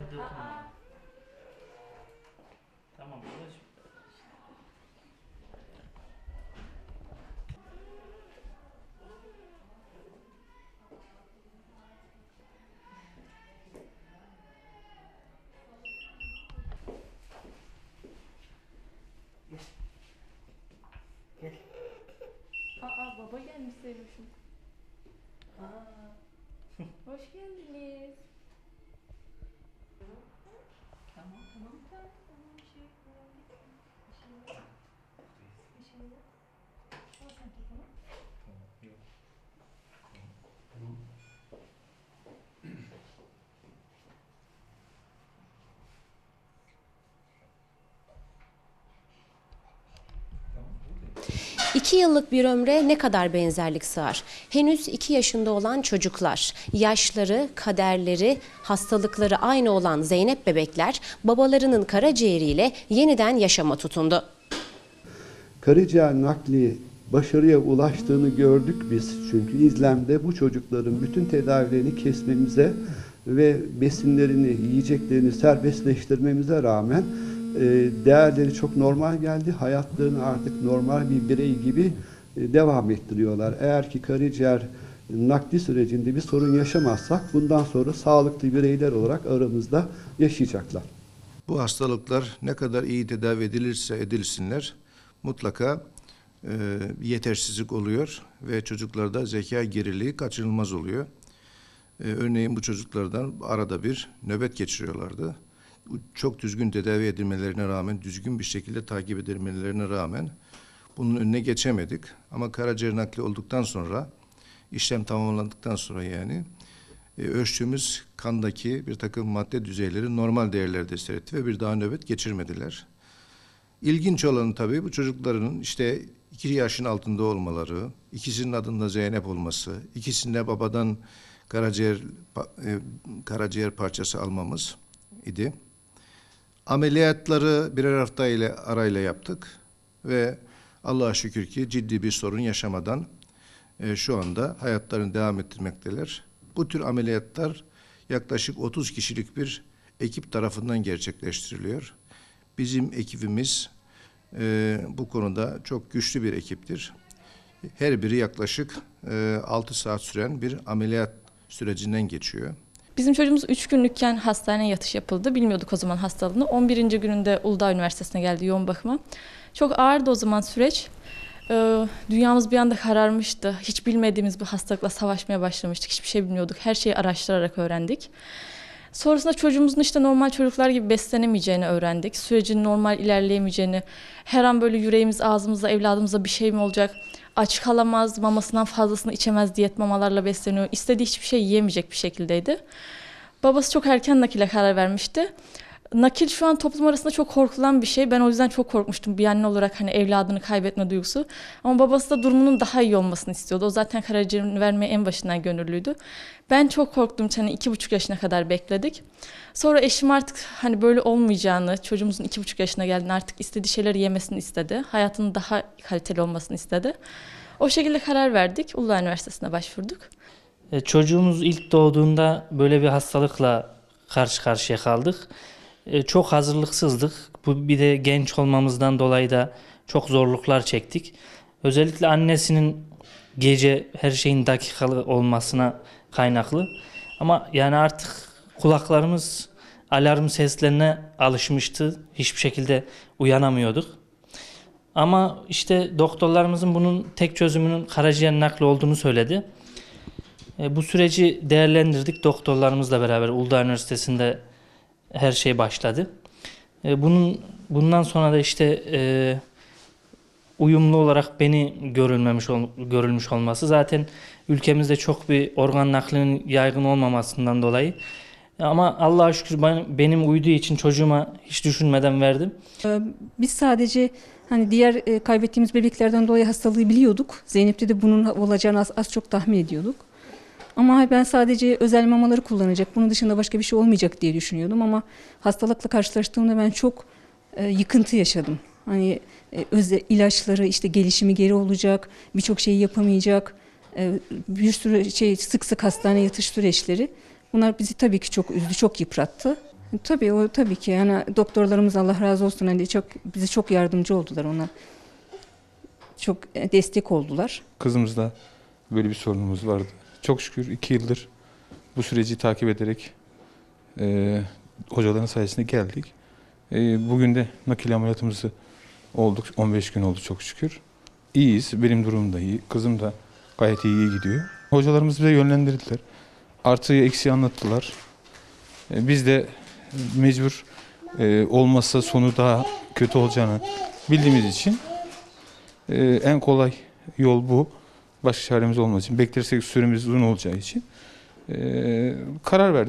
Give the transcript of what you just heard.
Aa. Tamam babacığım. Gel. Aa baba gelmiş Selim'cim. Aa. Hoş geldiniz. Tamam tamam tamam. tamam bir şey yok. Bir şey yok. Bir şey yok. Al sen telefonu. İki yıllık bir ömre ne kadar benzerlik sığar? Henüz iki yaşında olan çocuklar, yaşları, kaderleri, hastalıkları aynı olan Zeynep bebekler babalarının karaciğeriyle yeniden yaşama tutundu. Karaciğer nakli başarıya ulaştığını gördük biz. Çünkü izlemde bu çocukların bütün tedavilerini kesmemize ve besinlerini, yiyeceklerini serbestleştirmemize rağmen değerleri çok normal geldi. Hayatlarını artık normal bir birey gibi e, devam ettiriyorlar. Eğer ki karaciğer nakli sürecinde bir sorun yaşamazsak bundan sonra sağlıklı bireyler olarak aramızda yaşayacaklar. Bu hastalıklar ne kadar iyi tedavi edilirse edilsinler mutlaka e, yetersizlik oluyor ve çocuklarda zeka geriliği kaçınılmaz oluyor. E, örneğin bu çocuklardan arada bir nöbet geçiriyorlardı. Çok düzgün tedavi edilmelerine rağmen, düzgün bir şekilde takip edilmelerine rağmen bunun önüne geçemedik. Ama karaciğer nakli olduktan sonra, işlem tamamlandıktan sonra yani e, ölçtüğümüz kandaki bir takım madde düzeyleri normal değerlerde seyretti ve bir daha nöbet geçirmediler. İlginç olanı tabii bu çocukların işte iki yaşın altında olmaları, ikisinin adında Zeynep olması, ikisinde babadan karaciğer e, karaciğer parçası almamız idi. Ameliyatları birer hafta ile arayla yaptık ve Allah'a şükür ki ciddi bir sorun yaşamadan e, şu anda hayatlarını devam ettirmekteler. Bu tür ameliyatlar yaklaşık 30 kişilik bir ekip tarafından gerçekleştiriliyor. Bizim ekibimiz e, bu konuda çok güçlü bir ekiptir. Her biri yaklaşık e, 6 saat süren bir ameliyat sürecinden geçiyor. Bizim çocuğumuz 3 günlükken hastaneye yatış yapıldı. Bilmiyorduk o zaman hastalığını. 11. gününde Uludağ Üniversitesi'ne geldi yoğun bakıma. Çok ağırdı o zaman süreç. Ee, dünyamız bir anda kararmıştı. Hiç bilmediğimiz bir hastalıkla savaşmaya başlamıştık. Hiçbir şey bilmiyorduk. Her şeyi araştırarak öğrendik. Sonrasında çocuğumuzun işte normal çocuklar gibi beslenemeyeceğini öğrendik. Sürecin normal ilerleyemeyeceğini, her an böyle yüreğimiz ağzımızda evladımıza bir şey mi olacak, aç kalamaz, mamasından fazlasını içemez, diyet mamalarla besleniyor. İstediği hiçbir şey yiyemeyecek bir şekildeydi. Babası çok erken nakile karar vermişti. Nakil şu an toplum arasında çok korkulan bir şey. Ben o yüzden çok korkmuştum bir anne olarak hani evladını kaybetme duygusu. Ama babası da durumunun daha iyi olmasını istiyordu. O zaten karaciğerini vermeye en başından gönüllüydü. Ben çok korktum. Hani iki buçuk yaşına kadar bekledik. Sonra eşim artık hani böyle olmayacağını, çocuğumuzun iki buçuk yaşına geldiğini artık istediği şeyleri yemesini istedi. Hayatının daha kaliteli olmasını istedi. O şekilde karar verdik. Uludağ Üniversitesi'ne başvurduk. E, Çocuğumuz ilk doğduğunda böyle bir hastalıkla karşı karşıya kaldık. E, Çok hazırlıksızdık. Bu bir de genç olmamızdan dolayı da çok zorluklar çektik. Özellikle annesinin gece her şeyin dakikalı olmasına kaynaklı. Ama yani artık kulaklarımız alarm seslerine alışmıştı. Hiçbir şekilde uyanamıyorduk. Ama işte doktorlarımızın bunun tek çözümünün karaciğer nakli olduğunu söyledi. E, bu süreci değerlendirdik doktorlarımızla beraber Uludağ Üniversitesi'nde her şey başladı. E, bunun bundan sonra da işte e, uyumlu olarak beni görülmemiş ol- görülmüş olması zaten ülkemizde çok bir organ naklinin yaygın olmamasından dolayı ama Allah'a şükür ben- benim uyduğu için çocuğuma hiç düşünmeden verdim. Biz sadece hani diğer e, kaybettiğimiz bebeklerden dolayı hastalığı biliyorduk. Zeynep'te de bunun olacağını az, az çok tahmin ediyorduk. Ama ben sadece özel mamaları kullanacak, bunun dışında başka bir şey olmayacak diye düşünüyordum. Ama hastalıkla karşılaştığımda ben çok e, yıkıntı yaşadım. Hani e, özel ilaçları işte gelişimi geri olacak, birçok şeyi yapamayacak, e, bir sürü şey sık sık hastane yatış süreçleri. Bunlar bizi tabii ki çok üzdü, çok yıprattı. Tabii o tabii ki yani doktorlarımız Allah razı olsun hani çok bize çok yardımcı oldular ona. Çok e, destek oldular. Kızımızda böyle bir sorunumuz vardı. Çok şükür iki yıldır bu süreci takip ederek e, hocaların sayesinde geldik. E, bugün de nakil ameliyatımızı olduk. 15 gün oldu çok şükür. İyiyiz. Benim durumum da iyi. Kızım da gayet iyi, gidiyor. Hocalarımız bize yönlendirdiler. Artıyı eksiği anlattılar. E, Biz de mecbur e, olmazsa sonu daha kötü olacağını bildiğimiz için e, en kolay yol bu. Başka çaremiz olmadığı için. Beklersek süremiz uzun olacağı için e, karar verdik.